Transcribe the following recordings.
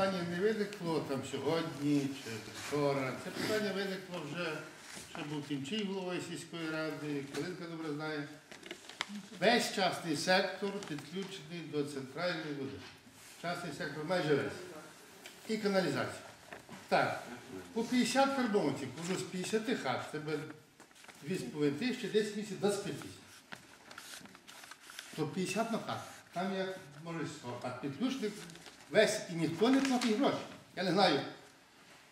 питання не виникло там сьогодні чи вчора. Це питання виникло вже, ще був Тімчий головою сільської ради, Калинка добре знає. Весь частний сектор підключений до центральної води. Частний сектор майже весь. І каналізація. Так, по 50 карбонців, кажу, з 50 хат, це буде 2,5 тисячі, 10 місяців 25 тисяч. То 50 на хат. Там є, може, 100 хат підключених весь і ніхто не платить гроші. Я не знаю,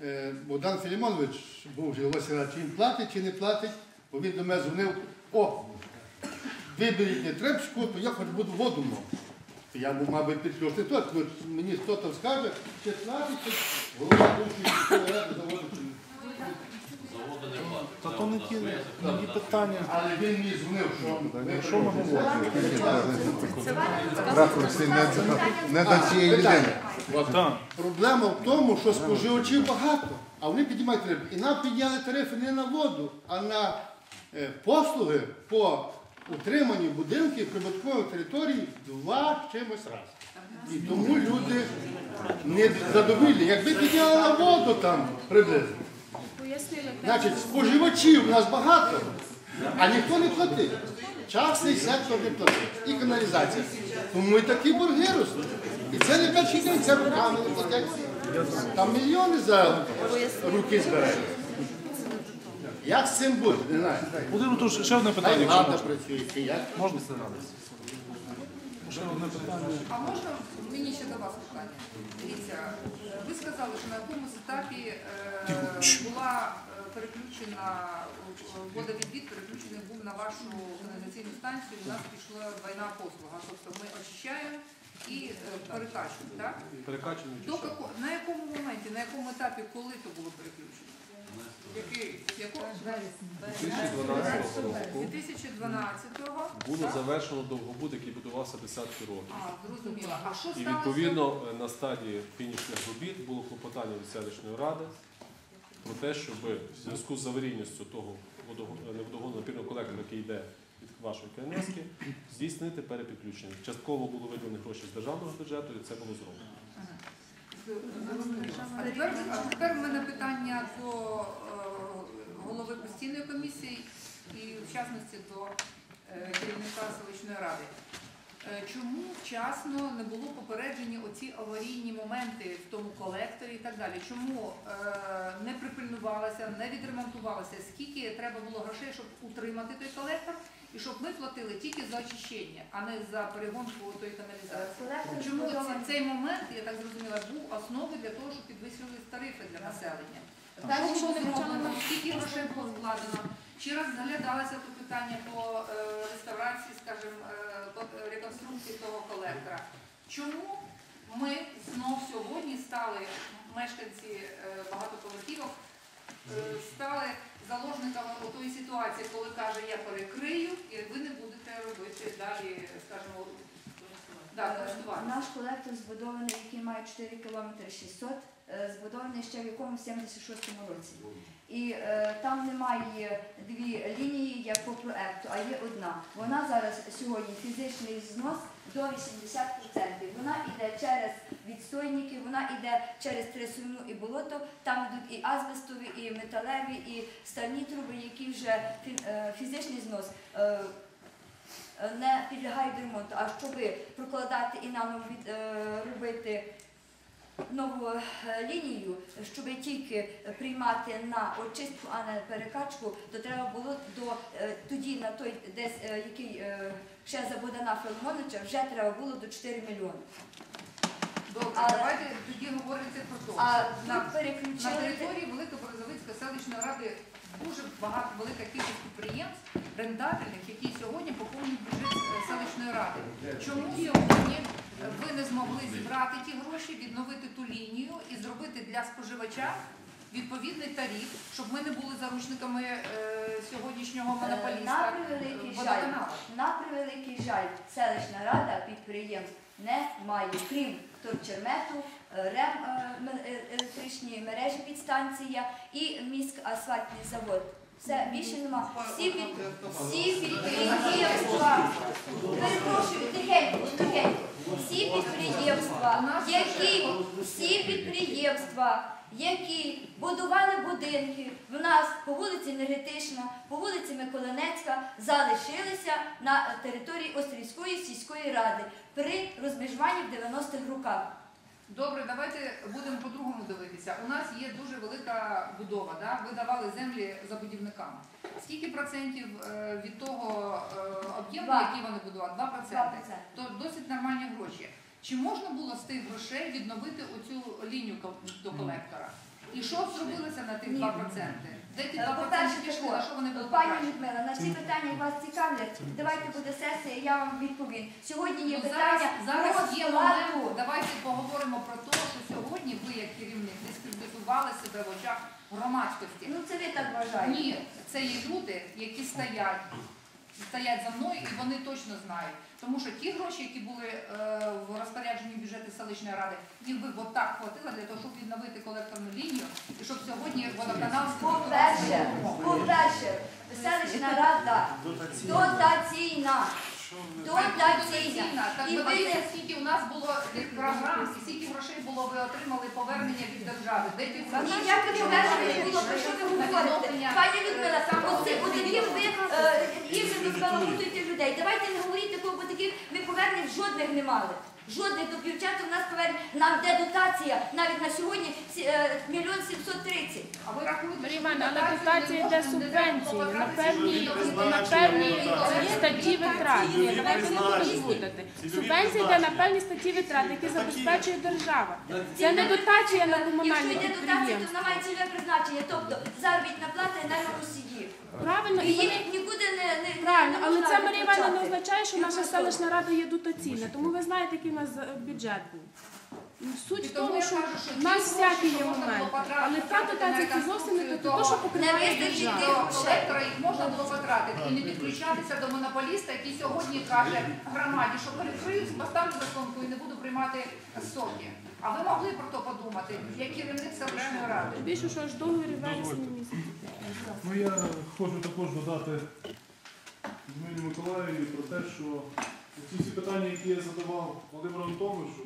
е, Богдан Філімонович був села, чи він платить, чи не платить, бо він до мене дзвонив, о, виберіть не трепську, то я хоч буду воду. То Я був, мабуть, підключений тот, ну, мені хто там скаже, чи платить, чи голова бувшої сільської ради заводу. Та то не ті, не питання. Але він мені дзвонив, що ви Що ми говоримо? Не, не до цієї людини. Проблема в тому, що споживачів багато, а вони піднімають тарифи. І нам підняли тарифи не на воду, а на е, послуги по утриманню будинків прибуткової території два чимось раз. І тому люди не задовільні. Якби підняли на воду там приблизно, значить споживачів у нас багато, а ніхто не платить. Частний сектор не платить. І каналізація. Тому і такі борги ростуть. І це не перший день, це руками не платять. Там мільйони за руки збирають. Як з цим буде? Не знаю. Володимир ще одне питання, якщо можна. працює, чи як. Можна? Ще одне питання. А можна мені ще до вас питання? Дивіться, ви сказали, що на якомусь етапі е, була е, переключена водовідвід, переключений був на вашу каналізаційну станцію. У нас пішла двойна послуга. Тобто ми очищаємо і е, перекачуємо, так? До на якому моменті, на якому етапі, коли то було переключено? Який? Якого? 2012 року 2012-го. було завершено довгобуд, який будувався десятки років. А, зрозуміло. А що І сталося? відповідно е, на стадії фінішних робіт було клопотання від селищної ради про те, щоб в зв'язку з аварійністю того водого- е, напірного колектора, який йде від вашої КНС, здійснити перепідключення. Частково було виділені гроші з державного бюджету, і це було зроблено. А тепер, а тепер в мене питання до е, голови постійної комісії і в частності до е, керівника селищної ради. Е, Чому вчасно не було попереджені оці аварійні моменти в тому колекторі і так далі? Чому е, не припильнувалося, не відремонтувалося? Скільки треба було грошей, щоб утримати той колектор, і щоб ми платили тільки за очищення, а не за перегонку тої каналізації? Чому цей момент, я так зрозуміла, був основою для того, щоб підвищували тарифи для населення? Що було зроблено, скільки грошей було вкладено? Чи розглядалося тут питання по е, реставрації, скажімо, е, е, реконструкції того колектора? Чому ми знов сьогодні стали, мешканці багатоповерхівок, стали заложниками тої ситуації, коли каже, я перекрию, і ви не будете робити далі, скажімо, да, користування? Наш колектор збудований, який має 4 км 600, е, збудований ще в якомусь 76-му році. І е, там немає дві лінії, як по проекту, а є одна. Вона зараз сьогодні фізичний знос до 80%. Вона йде через відстойники, вона йде через трясину і болото. Там йдуть і азбестові, і металеві, і стальні труби, які вже е, фізичний знос. е, не підлягають ремонту, а щоб прокладати і наново е, робити нову е, лінію, щоб тільки приймати на очистку, а не перекачку, то треба було до е, тоді на той, десь е, який ще за Богдана Филимоновича, вже треба було до 4 мільйони. Добре, Але- давайте тоді говорити про те, А на, території Великоборозовицької селищної ради дуже багато велика кількість підприємств рентабельних, які сьогодні поповнюють бюджет селищної ради. Чому сьогодні ви не змогли зібрати ті гроші, відновити ту лінію і зробити для споживача відповідний тариф, щоб ми не були заручниками е, сьогоднішнього Е, монополіста На превеликий жаль, водоканалу? на превеликий жаль, селищна рада підприємств не має, крім торчермету, РЕМ е, е, електричні мережі підстанція і міськ асфальтний завод. Все, більше нема. Всі, під, всі підприємства, перепрошую, тихенько, тихенько. Всі підприємства, які всі підприємства, які будували будинки в нас по вулиці Енергетична, по вулиці Миколинецька, залишилися на території Острівської сільської ради при розмежуванні в 90-х роках. Добре, давайте будемо по-другому дивитися. У нас є дуже велика будова, да? ви давали землі забудівникам. Скільки процентів е, від того е, об'єму, Два. який вони будували? Два проценти. То досить нормальні гроші. Чи можна було з тих грошей відновити оцю лінію кол- до колектора? І що зробилося на тих Ні. 2 проценти? Де ті Е, 2 По-перше, пішли, на що вони були пані? Людмила, на всі питання вас цікавлять. Давайте буде сесія, я вам відповім. Сьогодні є Ну, питання зараз, є момент, давайте поговоримо про те, що сьогодні ви, як керівник, дискредитували себе в очах громадськості. Ну це ви так вважаєте. Ні, це є люди, які стоять, стоять за мною, і вони точно знають. Тому що ті гроші, які були е, в розпорядженні бюджету селищної ради, їх би от так хватило для того, щоб відновити колекторну лінію, і щоб сьогодні водоканал По-перше, по-перше, селищна рада дотаційна. Дотаційна. Так І ви скільки у нас було тих програм, і скільки грошей було ви отримали повернення від держави. Де ті гроші? Не було, про що ви говорите? Пані Людмила, оці отаких ви е, іменно збаламутуєте людей. Давайте не говоріть такого, бо таких ми повернень жодних не мали. Жодних до бюджету в нас повернень. Нам де дотація навіть на сьогодні е, мільйон сімсот тридцять. А ви рахуєте, Марія що але дотація йде субвенції на певні, на певні статті витрат. Ні, давайте не будемо плутати. Субвенція йде на певні статті витрат, які забезпечує держава. Це не дотація на Якщо йде дотація, то вона має цільове призначення, тобто заробітна плата енергоносіїв. Правильно, і вони ні- нікуди не, не правильно, але це Марія Івановна не означає, що наша селищна рада є дотаційна. Тому ви знаєте, який у нас е, бюджет був. Суть І в тому що в нас всякі є можна було моменти. потратити Але та дотація це зовсім не на те, що того, покриває Не вистачить держава. до грошей. колектора їх можна було потратити і не підключатися до монополіста, який сьогодні каже громаді, що перекрию, поставлю заслонку і не буду приймати соки. А ви могли про то подумати, як керівник селищної ради? Більше, що аж договір вересня місяць. Ну я хочу також додати Людмилі Миколаївні про те, що ці всі питання, які я задавав Володимиру Антоновичу,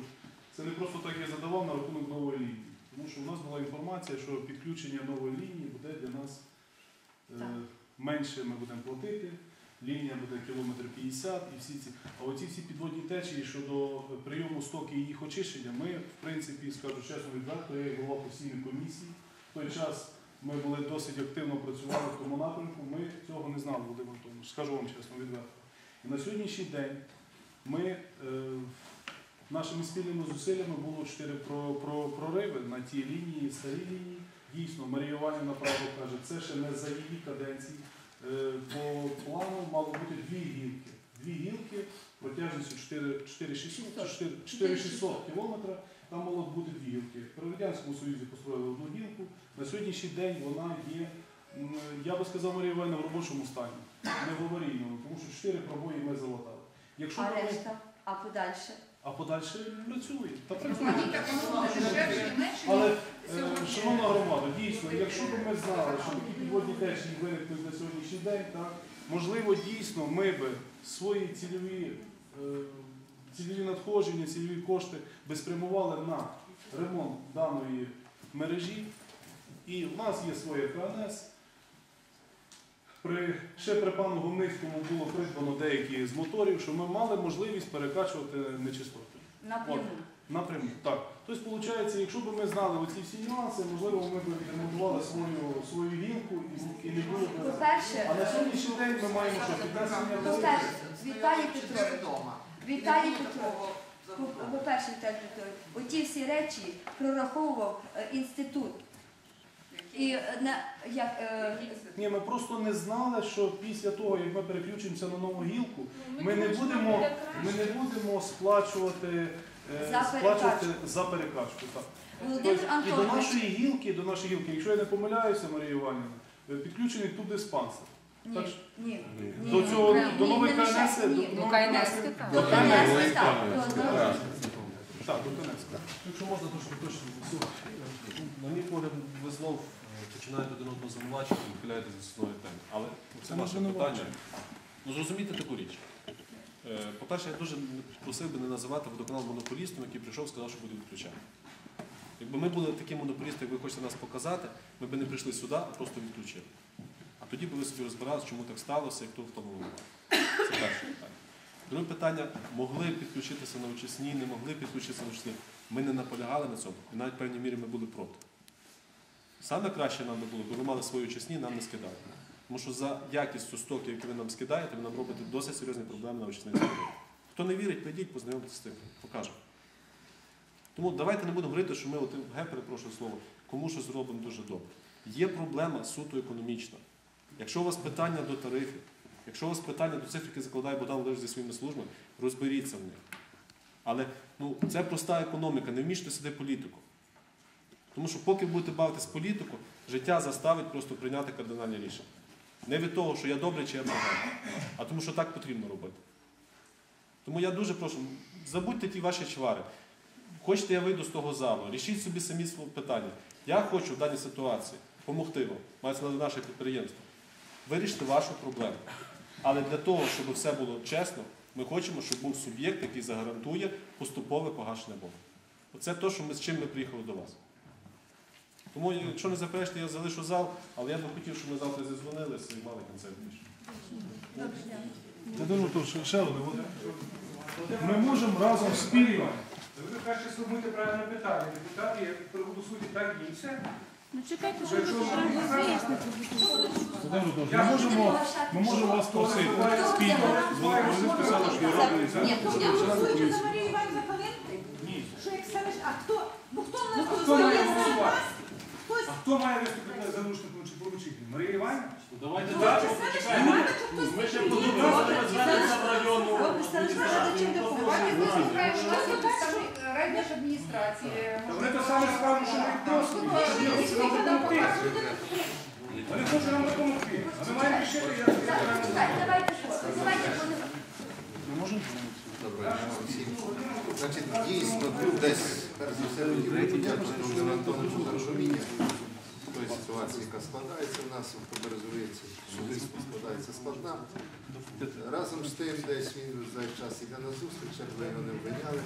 це не просто так я задавав на рахунок нової лінії. Тому що у нас була інформація, що підключення нової лінії буде для нас е, менше ми будемо платити. Лінія буде кілометр 50 і всі ці. А оці всі підводні течії щодо прийому стоки і їх очищення, ми, в принципі, скажу чесно відверто, я голова постійної комісії. В той час ми були досить активно працювали в тому напрямку. Ми цього не знали, Володимир Антонович, скажу вам чесно, відверто. І на сьогоднішній день ми е, нашими спільними зусиллями було чотири про, про, прориви на ті лінії, старі лінії. Дійсно, Марія Іванівна правду каже, це ще не за її каденції. Е, По плану мало бути дві гілки. Дві гілки протяжністю 4600 чи 4 4600 кілометра. Там мало бути дві гілки. При Радянському Союзі построїли одну гілку. На сьогоднішній день вона є, я би сказав, Марія Іванівна, в робочому стані, не в аварійному, тому що чотири пробої ми залатали. Якщо А ми- решта? А подальше? а подальше працює. Та працює. Але, е. Шановна громада, дійсно, якщо б ми знали, що такі підводні течії виникнуть на сьогоднішній день, так, можливо, дійсно, ми б свої цільові, е, цільові надходження, цільові кошти би спрямували на ремонт даної мережі. І в нас є своє КНС. При, ще при пану Гумницькому було придбано деякі з моторів, що ми мали можливість перекачувати нечистоти. Напряму. Напряму, так. Тобто, виходить, якщо б ми знали оці всі нюанси, можливо, ми б відремонтували свою, свою гілку і, і не було б. А По-перше, на сьогоднішній день ми маємо що піднесення по-перше, Віталій Петрович. Віталій Петрович. По- По-перше, Віталій Петрович, оті всі речі прораховував е, інститут. І е, на як е, Ні, ми просто не знали, що після того, як ми переключимося на нову гілку, ми не будемо, ми не будемо сплачувати, За сплачувати за перекачку. Так. Володимир Тобто, і до Антонович. нашої гілки, до нашої гілки, якщо я не помиляюся, Марія Іванівна, е, підключений тут диспансер. Ні, ні. ні, До цього ні, до ні, нової не лише- КНС, ні. до КНС, так. До КНС, так. До- до- Так, до КНС. Якщо можна трошки точно засух. На мій погляд, ви знов е, починаєте один одного звинувачувати і з основної теми. Але це ваше питання. Ну зрозумійте таку річ. Е, По-перше, я дуже просив би не називати водоканал монополістом, який прийшов і сказав, що буде відключати. Якби ми були такі монополісти, як ви хочете нас показати, ми б не прийшли сюди, а просто відключили. А тоді б ви собі розбиралися, чому так сталося і хто в тому винуватий. Це перше питання. Друге питання, могли підключитися на очисні, не могли підключитися на очисні. Ми не наполягали на цьому, і навіть в певній мірі ми були проти. Саме краще нам було, бо ви мали свої очисні, нам не скидали. Тому що за якістю стоків, які ви нам скидаєте, ви нам робите досить серйозні проблеми на очисних заводах. Хто не вірить, прийдіть, познайомтеся з тим, покажемо. Тому давайте не будемо говорити, що ми, от, ге, перепрошую слово, кому щось зробимо дуже добре. Є проблема суто економічна. Якщо у вас питання до тарифів, якщо у вас питання до цифр, які закладає Богдан Володимирович зі своїми службами, розберіться в них. Але ну, це проста економіка, не вміште сюди політику. Тому що поки будете бавитись політику, життя заставить просто прийняти кардинальне рішення. Не від того, що я добрий чи я поганий, а тому, що так потрібно робити. Тому я дуже прошу, забудьте ті ваші чвари. Хочете, я вийду з того залу, рішіть собі самі питання. Я хочу в даній ситуації допомогти вам, мається на наше підприємство. Вирішити вашу проблему. Але для того, щоб все було чесно, ми хочемо, щоб був суб'єкт, який загарантує поступове погашення боргу. Оце те, з чим ми приїхали до вас. Тому, якщо не заперечите, я залишу зал, але я б хотів, щоб ми завтра зізвонилися і мали кінцевий рішення. Я думаю, то ще- одне. Ми можемо разом спільно. Ви перше сформуйте правильне питання. Депутати проголосують так і все. Ну чекайте, що ви вияснити. Ми можемо, ми можемо вас просити спільно. Вони сказали, що це. Ні, ну я голосую за Марію Іванівну. Ні. Що як селиш, а хто? Ну хто в нас має голосує за голосувати? вас? Хтось А хто має виступити за нарушником чи поручителем? Марія Іванівна? Давайте хтось? Ми ще подумаємо, звернемося в районну. Райдержадміністрації. Вони то саме скажуть, що ми просимо. Щоб нам допомогти. Вони хочуть нам допомогти. А ми маємо рішити, як. Давайте, давайте. Ми можемо? Добре. Значить, дійсно, тут десь, перш за все, подякувати за розуміння тої ситуації, яка складається в нас в Березовиці. Судиство складається складна. Разом з тим, десь він весь час іде на зустріч, як ви його не виняли,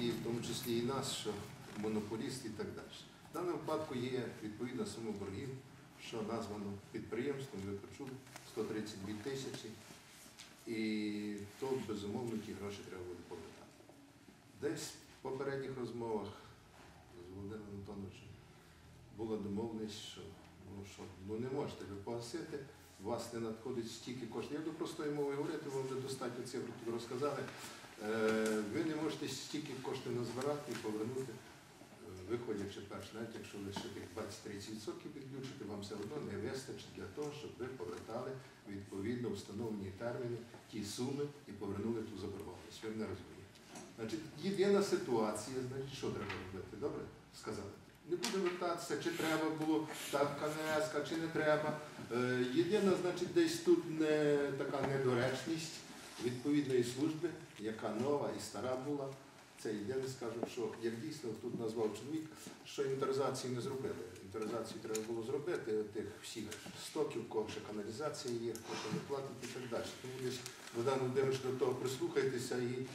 і в тому числі і нас, що монополіст і так далі. В даному випадку є відповідна сума боргів, що названо підприємством, ви почули, 132 тисячі. І то, безумовно, ті гроші треба буде повертати. Десь в попередніх розмовах з Володимиром Антоновичем була домовленість, що ну, що ну, не можете ви погасити, у вас не надходить стільки коштів. Я буду простою мовою говорити, ви вже достатньо цифр тут розказали. Е, ви не можете стільки коштів назбирати і повернути, е, виходячи перш, навіть якщо ви ще тих 20-30% підключите, вам все одно не вистачить для того, щоб ви повертали відповідно встановлені терміни ті суми і повернули ту заборгованість. Ви мене розумієте. Значить, єдина ситуація, значить, що треба робити? Добре? Сказали. Не будемо вертатися, чи треба було так КНС, чи не треба. Е, єдина, значить, десь тут не така недоречність відповідної служби, яка нова і стара була. Це єдине скажу, що як дійсно тут назвав чоловік, що інвентаризації не зробили. Інвентаризацію треба було зробити тих всіх стоків, кого ще каналізація є, хто ще не платить і так далі. Тому десь Богдан Володимирович до того прислухайтеся і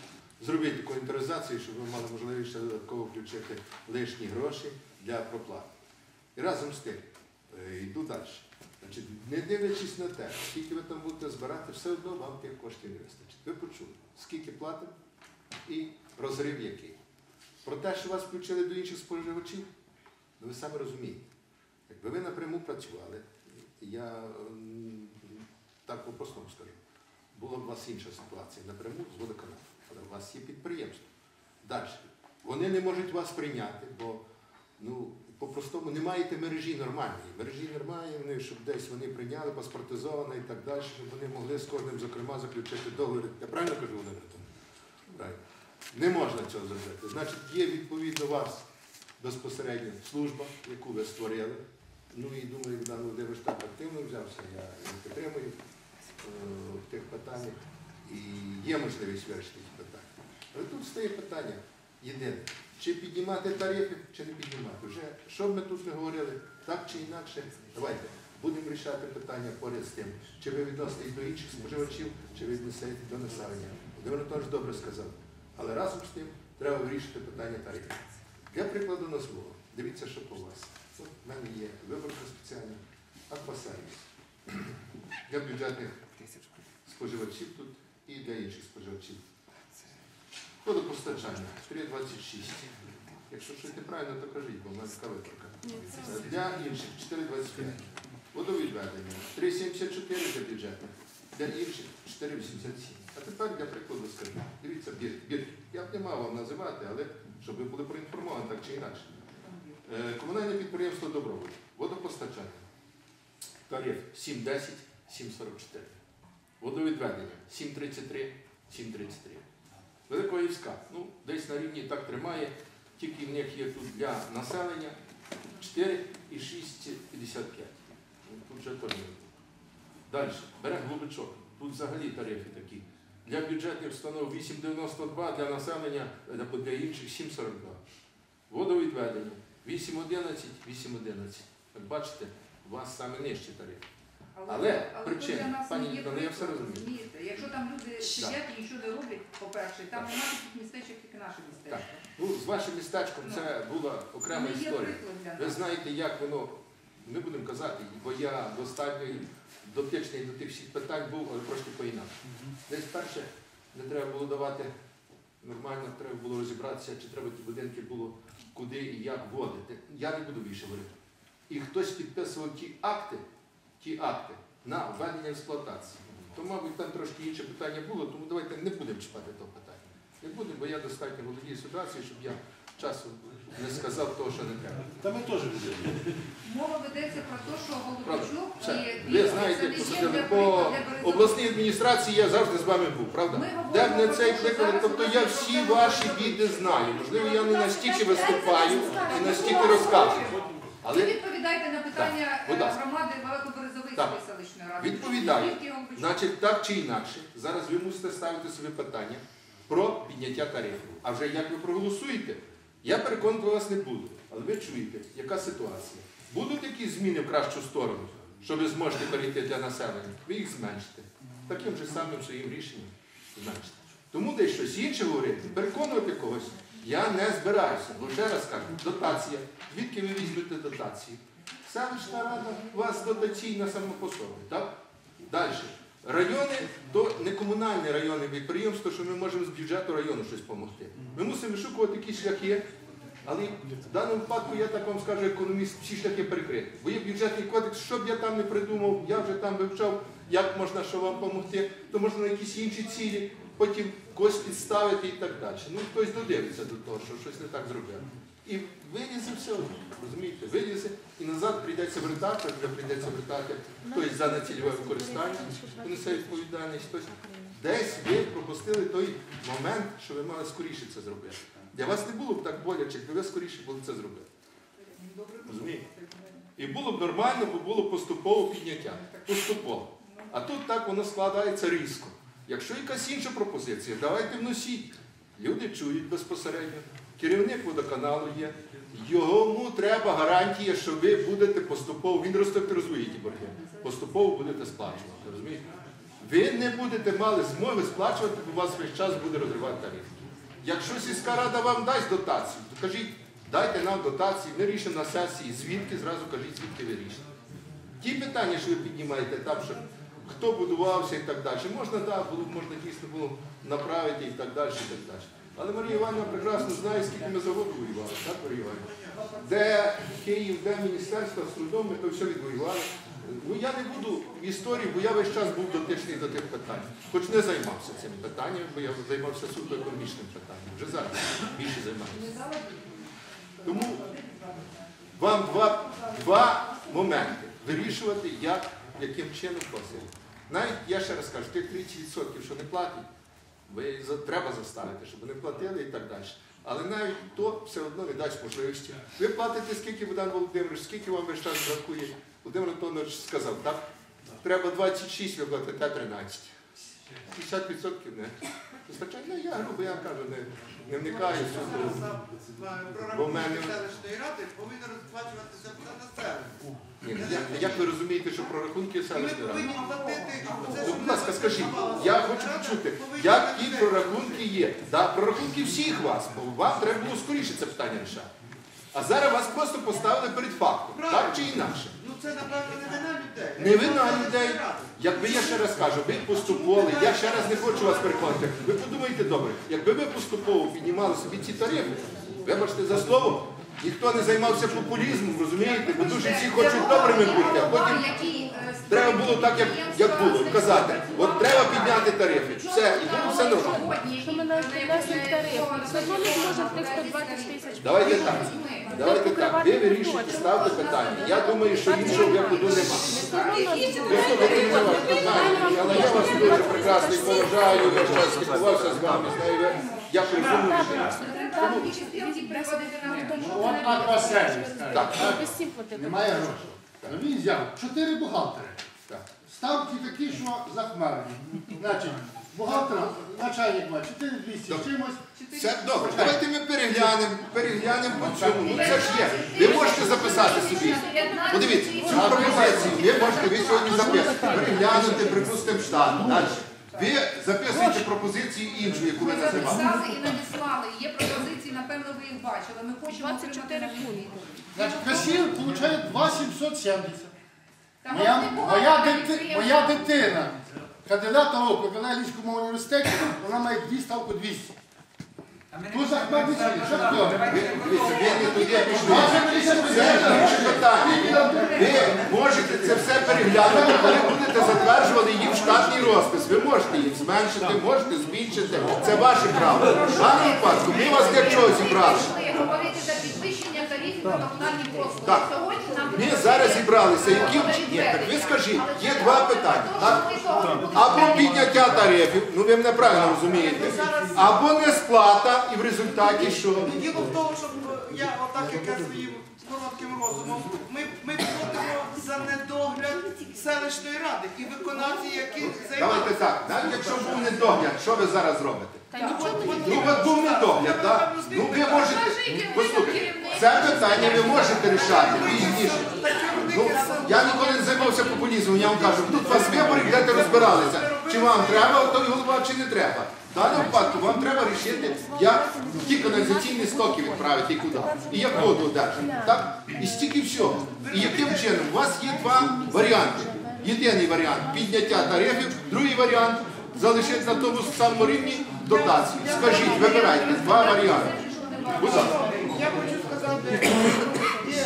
зробіть таку інвентаризацію, щоб ви мали можливість ще додатково включити лишні гроші для проплати. І разом з тим е, йду далі. Значить, не дивлячись на те, скільки ви там будете збирати, все одно вам тих коштів не вистачить. Ви почули, скільки платимо і розрив який. Про те, що вас включили до інших споживачів, ну ви самі розумієте. Якби ви напряму працювали, я так по-простому скажу, була б у вас інша ситуація напряму з водоканалом, але у вас є підприємство. Далі. Вони не можуть вас прийняти, бо ну, по-простому не маєте мережі нормальної. Мережі нормальної, вони, щоб десь вони прийняли, паспортизовано і так далі, щоб вони могли з кожним, зокрема, заключити договір. Я правильно кажу, Правильно. Не можна цього зробити. Значить, є відповідно вас безпосередньо служба, яку ви створили. Ну і думаю, Богдан Володимирович так активно взявся, я його підтримую е, в тих питаннях. І є можливість вирішити ті питання. Але тут стає питання єдине. Чи піднімати тарифи, чи не піднімати. Вже що б ми тут не говорили, так чи інакше, давайте будемо рішати питання поряд з тим, чи ви відноситесь до інших споживачів, чи ви віднесете до населення Володимир Анатолійович добре сказав. Але разом з тим треба вирішити питання тарифів. Для прикладу назву. Дивіться, що по вас. От в мене є виборка спеціальна, аквасервіс. Для бюджетних споживачів тут і для інших споживачів. Водопостачання 3,26. Якщо щось неправильно, то кажіть, бо в мене така. Для інших 4,25. Водовідведення 3,74 для бюджетних, для інших 4,87. А тепер для прикладу скажу. Дивіться, бір, бір. Я б не мав вам називати, але щоб ви були проінформовані так чи інакше. Е, Комунальне підприємство Добробут. Водопостачання. Тариф 7,10, 7,44. Водовідведення 7,33, 7,33. Великоївська, ну, десь на рівні так тримає, тільки в них є тут для населення 4 і 6,55. Ну, Тут вже теж. Далі, бере глубичок. Тут взагалі тарифи такі. Для бюджетних установ 8,92, для населення для інших 7,42. Водовідведення 8,11, 8,11. Як бачите, у вас саме нижчі тарифи. Але але причина, для нас пані не є я все розумію. розумієте? Якщо там люди сидять і нічого не роблять, по-перше, там Так. немає таких містечок, як і наше містечко. Ну, з вашим містечком це була окрема є історія. приклад для Ви нас. знаєте, як воно, не будемо казати, бо я достатньо дотичний до тих всіх питань був, але трошки по-інакше. Десь перше не треба було давати нормально, треба було розібратися, чи треба ті будинки було куди і як вводити. Я не буду більше говорити. І хтось підписував ті акти, ті акти на введення експлуатації. То, мабуть, там трошки інше питання було, тому давайте не будемо чіпати того питання. Не будемо, бо я достатньо володію ситуацією, щоб я часу не сказав того, що не треба. Та ми теж будемо. Мова ведеться про те, що Правда. Голубичук Все. і Ви знаєте, це не є посадили по обласній адміністрації, я завжди з вами був, правда? Де б не цей приклад, тобто я всі ваші біди знаю. Можливо, я не настільки виступаю і настільки розказую. Ви Але відповідаєте на питання Так, будь е, ласка. громади Так. селищної ради. Відповідаю. Значить, так чи інакше, зараз ви мусите ставити собі питання про підняття тарифів. А вже як ви проголосуєте, я переконувати вас не буду. Але ви чуєте, яка ситуація. Будуть якісь зміни в кращу сторону, що ви зможете перейти для населення, ви їх зменшите. Таким же самим своїм рішенням зменшите. Тому десь щось інше говорити, переконувати когось. Я не збираюся, бо ще раз кажу, дотація. Звідки ви візьмете дотації? Селищна рада у вас дотаційна сама по собі, так? Далі. Райони то не комунальне районне підприємство, що ми можемо з бюджету району щось допомогти. Ми мусимо вишукувати якісь шляхи, але в даному випадку я так вам скажу, економіст, всі шляхи перекриті. Бо є бюджетний кодекс, що б я там не придумав, я вже там вивчав, як можна що вам допомогти, то можна на якісь інші цілі, потім когось підставити і так далі. Ну хтось додивиться до того, що щось не так зробив. І вилізе все, розумієте, вилізе, і назад прийдеться вертати, вже прийдеться вертати хтось за нецільове використання, понесе відповідальність, хтось. Десь ви пропустили той момент, що ви мали скоріше це зробити. Для вас не було б так боляче, якби ви скоріше були це зробити. Розумієте? І було б нормально, бо було поступово підняття. Поступово. А тут так воно складається різко. Якщо якась інша пропозиція, давайте вносіть. Люди чують безпосередньо. Керівник водоканалу є. Йому треба гарантія, що ви будете поступово, він розструктуризує ті борги, поступово будете сплачувати. Розумієте? Ви не будете мали змоги сплачувати, бо у вас весь час буде розривати тариф. Якщо сільська рада вам дасть дотацію, то кажіть, дайте нам дотації, ми рішимо на сесії, звідки, зразу кажіть, звідки ви рішите. Ті питання, що ви піднімаєте там, що хто будувався і так далі, можна, да, було, можна дійсно було направити і так далі, і так далі. Але Марія Івановна прекрасно знає, скільки ми заводу воювали, так, Марія Івановна? Де Київ, де міністерство з трудом, ми то все відвоювали. Ну я не буду в історії, бо я весь час був дотичний до тих питань. Хоч не займався цими питаннями, бо я займався суто економічним питанням. Вже зараз більше займаюся. Тому вам два, два моменти вирішувати, як, яким чином просити. Навіть я ще раз кажу, тих 30%, що не платять, ви за- треба заставити, щоб вони платили і так далі. Але навіть то все одно не дасть можливості. Ви платите скільки Богдан Володимирович, скільки вам весь час бракує. Володимир Антонович сказав, так? Треба 26, ви платите 13. 50% не. Вистачає, ну я грубо я кажу, не, не вникаю сюди. Бо в мене- селищної ради повинно розплачуватися за населення. Ні, як, як ви розумієте, що прорахунки І ми селищної ради? повинні платити за Ну, будь ласка, скажіть, я хочу почути, які прорахунки є. Да, прорахунки всіх вас, бо вам треба було скоріше це питання рішати. А зараз вас просто поставили перед фактом, так чи інакше. Це, напевно, не вина людей. Не вина людей. Якби я ще раз кажу, ви поступово, я ще раз не хочу вас переконати. Ви подумайте добре, якби ви поступово піднімали собі ці тарифи, вибачте за слово, ніхто не займався популізмом, розумієте? Бо дуже всі хочуть добрими бути, а потім треба було так, як, як було, казати. От треба підняти тарифи. Все, і було все нормально. Що ми навіть все одно не зможемо тих 120 тисяч. Давайте так. Давайте так. Ви вирішуєте, ставте питання. Я думаю, що іншого виходу нема. Все одно Ви слухайте мене питання, але я вас дуже прекрасно поважаю, весь час спілкувався з вами, я прийшов. От так вас сервіс. Так. Немає грошей. Він взяв чотири бухгалтери. Ставки такі, що захмарні. Значить, бухгалтер, начальник має 4200 з чимось. Все добре. Давайте ми переглянемо, переглянемо по цьому. Ну це ж є. Ви можете записати собі. Подивіться, цю пропозицію ви можете ви сьогодні записати. Переглянути, припустимо штат. Далі. Ви записуєте пропозицію іншу, яку ви Ми називали. записали і надіслали. Є пропозиції, напевно, ви їх бачили. Ми хочемо 24 пункти. Значить, касір отримує 2770. Та Моя, моя, дити, моя дитина, кандидат наук, виконає Львівському університеті, вона має дві ставку 200. Тут хто? Ви, можете це все переглянути, коли будете затверджувати їм штатний розпис. Ви можете їх зменшити, можете збільшити. Це ваше право. В даному випадку ми вас для чого зібрали? Послуги. Так. Сьогодні нам Ми зараз зібралися. Яким ні, так ви скажіть, є два питання. Так? Або підняття тарифів, ну ви мене правильно розумієте, або несплата, і в результаті що? Діло в тому, що я отак, як я своїм коротким розумом, ми, ми платимо за недогляд селищної ради і виконавці, які Давайте займаються. так, навіть якщо був недогляд, що ви зараз робите? Та нічого не Ну от був недогляд, так? Ну ви можете. Послухайте, це питання ви можете рішати пізніше. Ну, я ніколи не займався популізмом, я вам кажу, тут у вас вибори, йдете розбиралися, чи вам треба той голова, чи не треба. В даному випадку вам треба рішити, як ті каналізаційні стоки відправити і куди. І як воду одержати. Так? І стільки всього. І яким чином? У вас є два варіанти. Єдиний варіант підняття тарифів, другий варіант залишити на тому самому рівні дотації. Скажіть, вибирайте два варіанти. Будь ласка. Сказати, є,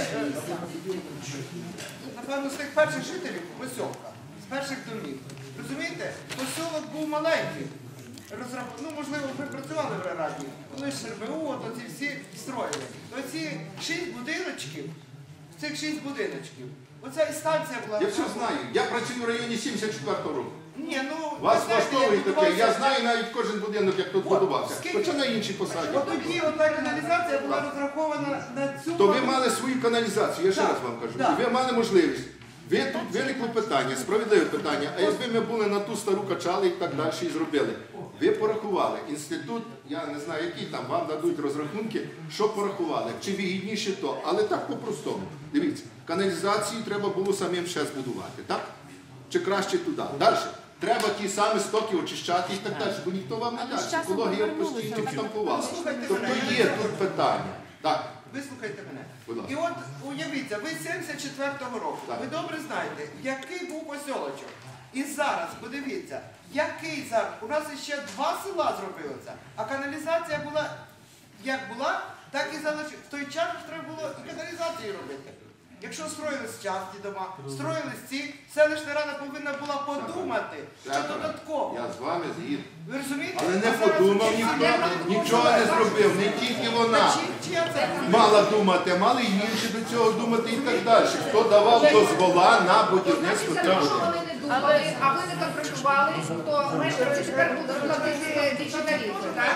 напевно, з тих перших жителів посілка, з перших домів. Розумієте, посілок був маленький. Ну, можливо, ви працювали в раді, коли ж РБУ, ці всі строїли. То ці шість будиночків, цих шість будиночків, оця і станція була. Я все знаю. Я працюю в районі 74-го року. Ні, ну, Вас знаєте, влаштовує таке. Я будувався- знаю навіть кожен будинок, як тут будувався. скільки- Хоча на іншій посаді. От тоді ота каналізація була розрахована на цю. То ви мали свою каналізацію, я ще Так, раз вам кажу. так. І ви мали можливість. Ви тут виникло питання, справедливе питання. А якби ми були на ту стару качали і так далі і зробили. Ви порахували. Інститут, я не знаю, який там, вам дадуть розрахунки, що порахували. Чи вигідніше то. Але так по-простому. Дивіться, каналізацію треба було самим ще збудувати, так? Чи краще туди? Далі. Треба ті самі стоки очищати і так далі, бо ніхто вам не дасть. Екологія постійно штампувала. Тобто є тут питання. Так. Вислухайте мене. Будь ласка. І от уявіться, ви 74-го року. Так. Ви добре знаєте, який був посьолочок. І зараз, подивіться, який зараз. У нас ще два села зробилося, а каналізація була як була, так і залишилася. В той час треба було і каналізацію робити. Якщо строїлись частні дома, строїлись ці, селищна рада повинна була подумати, що додатково. Я з вами згідний. Ви розумієте? Але не подумав ніхто, нічого не зробив, не тільки вона мала думати, мали й інші до цього думати і так далі. Хто давав дозвола на будівництво вони а ви не контролювали, то мешканці тепер будуть платити більше так?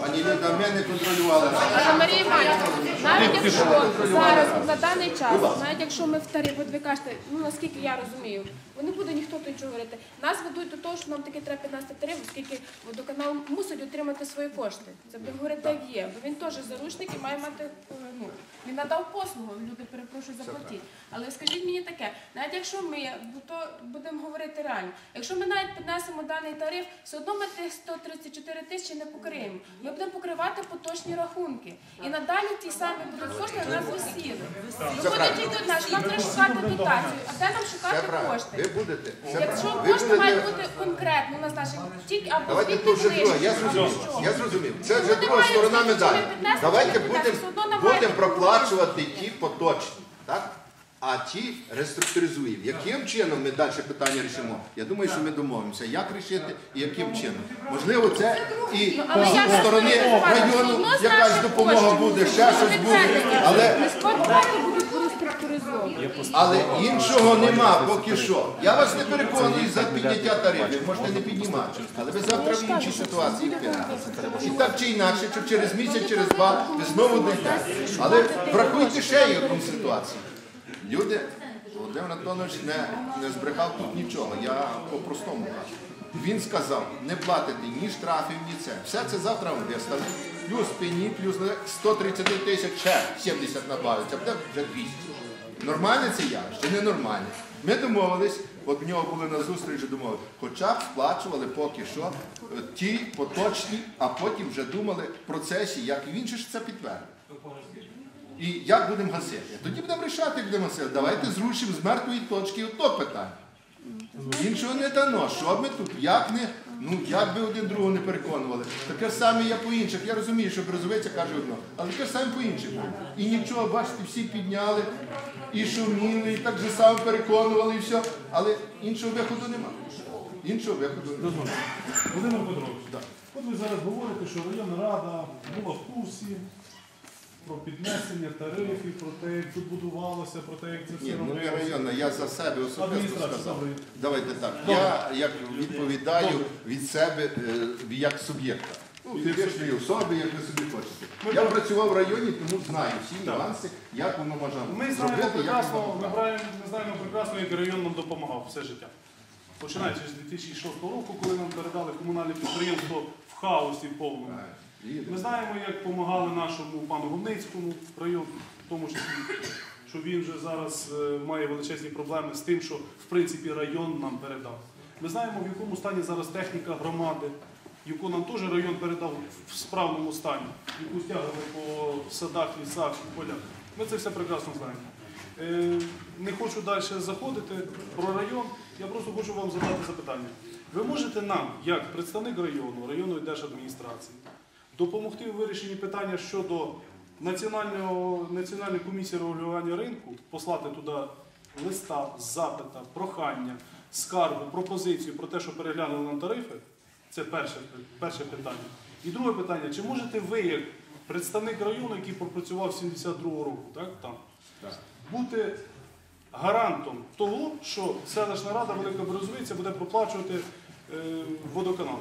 Пані Люда, ми не контролювали. Але Марія Іванівна, навіть якщо зараз на даний час, навіть якщо ми в тариф, от ви кажете, ну наскільки я розумію, бо не буде ніхто тут нічого говорити. Нас ведуть до того, що нам таки треба 15 тариф, оскільки водоканал мусить отримати свої кошти. Це буде говорити, як є. Бо він теж заручник і має мати е, ну. Він надав послугу, люди перепрошую заплатіть. Але скажіть мені таке, навіть якщо ми, бо то будемо говорити реально, якщо ми навіть піднесемо даний тариф, все одно ми тих 134 тисячі не покриємо. Ми будемо покривати поточні рахунки. І надалі ті самі будуть кошти на нас висіли. Виходить тільки одне, нам треба шукати дотацію, а де нам шукати кошти? Ви будете. Якщо кошти мають бути конкретно у нас наші тільки або Давайте то вже ближче, Я або зрозумів. що. Я зрозумів. Це Ну, вже друга сторона медалі. ми піднесемо, Давайте будемо проплачувати ті поточні, так? А ті реструктуризуємо. Яким чином ми далі питання рішимо? Я думаю, що ми домовимося, як рішити і яким чином. Можливо, це і але я ж сторони розумію, пане, району з якась наших допомога коштів буде, ще щось буде. Але Не спортбанки будуть реструктуризовані. але іншого нема поки що. Я вас не переконую за підняття тарифів, можете не піднімати. Але ви завтра в іншій ситуації. І так чи інакше, чи через місяць, через два, ви знову дійдете. Але врахуйте ще якусь ситуацію. Люди, Володимир Антонович не, не збрехав тут нічого. Я по-простому кажу. Він сказав, не платите ні штрафів, ні це. Все це завтра вам виставлять. Плюс пені, плюс 130 тисяч, ще 70 набавиться, буде вже 200. Нормальне це я, чи ненормальне. Ми домовились, от в нього були на зустрічі домовились, хоча б сплачували поки що е, ті поточні, а потім вже думали в процесі, як він же це підтвердив. І як будемо гасити? Тоді будемо рішати, будемо гасити. Давайте зрушимо з мертвої точки ото питання. Іншого не дано. Що ми тут? Як не, ну як би один другого не переконували. Таке ж саме я по інших. Я розумію, що Березовиця каже одно, але таке ж саме по інших. І нічого, бачите, всі підняли, і шуміли, і так же само переконували, і все. Але іншого виходу немає. Іншого виходу немає. Дозвольте. Володимир Петрович, от ви зараз говорите, що районна рада була в курсі про піднесення тарифів, про те, як тут будувалося, про те, як це все Ні, ну не робилося. районна, я за себе особисто Адміністрація, сказав. добре. Давайте так. Я як відповідаю від себе е, як суб'єкта. Ну, фізичної особи, як ви собі хочете. Я працював в районі, тому знаю всі нюанси, як воно може Ми знаємо зробити, як прекрасно, воно ми правильно. знаємо, ми знаємо прекрасно, як район нам допомагав все життя. Починаючи з 2006 року, коли нам передали комунальне підприємство в хаосі повному. Ми знаємо, як допомагали нашому пану Гумницькому району, в тому числі, що він вже зараз е, має величезні проблеми з тим, що в принципі район нам передав. Ми знаємо, в якому стані зараз техніка громади, яку нам теж район передав в справному стані, яку стягали по садах, лісах полях. Ми це все прекрасно знаємо. Е, Не хочу далі заходити про район. Я просто хочу вам задати запитання. Ви можете нам, як представник району, районної держадміністрації, допомогти у вирішенні питання щодо національної комісії регулювання ринку, послати туди листа, запита, прохання, скаргу, пропозицію про те, що переглянули нам тарифи? Це перше, перше питання. І друге питання: чи можете ви, як представник району, який пропрацював 72-го року, так, там, Так. бути гарантом того, що селищна рада Велика Березовиця буде проплачувати е, водоканал.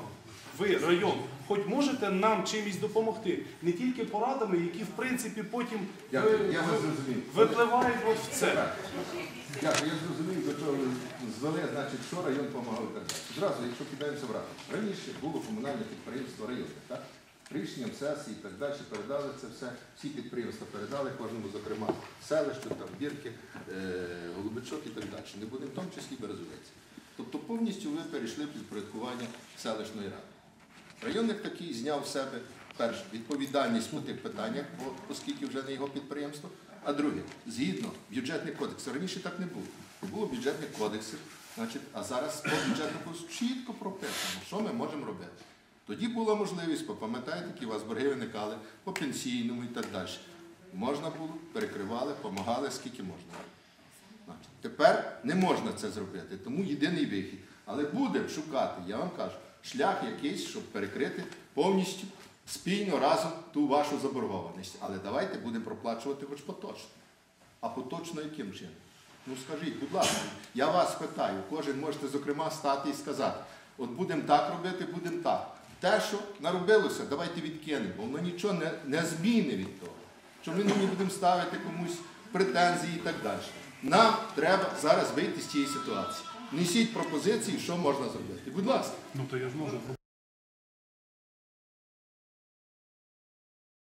Ви, район, хоч можете нам чимось допомогти, не тільки порадами, які в принципі потім Дякую, я вас зрозумів. випливають от в це. Дякую, я зрозумів, до чого ви звели, значить, що район допомагав і так далі. Зразу, якщо кидаємося в раду. Раніше було комунальне підприємство районне, так? Рішенням сесії і так далі передали це все, всі підприємства передали, кожному, зокрема, селищу, там, бірки, е, голубичок і так далі. Не буде в тому числі Березовець. Тобто повністю ви перейшли в підпорядкування селищної ради. Районник такий зняв з себе перше відповідальність по тих питаннях, бо оскільки вже не його підприємство. А друге, згідно бюджетних кодексів, раніше так не було. Не було бюджетних кодексів, значить, а зараз по бюджетному кодексу чітко прописано, що ми можемо робити. Тоді була можливість, бо пам'ятаєте, які у вас борги виникали по пенсійному і так далі. Можна було, перекривали, допомагали, скільки можна. Тепер не можна це зробити, тому єдиний вихід. Але будемо шукати, я вам кажу, шлях якийсь, щоб перекрити повністю спільно разом ту вашу заборгованість. Але давайте будемо проплачувати хоч поточно. А поточно яким чином? Ну скажіть, будь ласка, я вас питаю, кожен можете, зокрема, стати і сказати, от будемо так робити, будемо так. Те, що наробилося, давайте відкинемо, бо воно нічого не, не зміни від того, що ми не будемо ставити комусь претензії і так далі. Нам треба зараз вийти з цієї ситуації несіть пропозиції, що можна зробити. Будь ласка. Ну то я ж можу.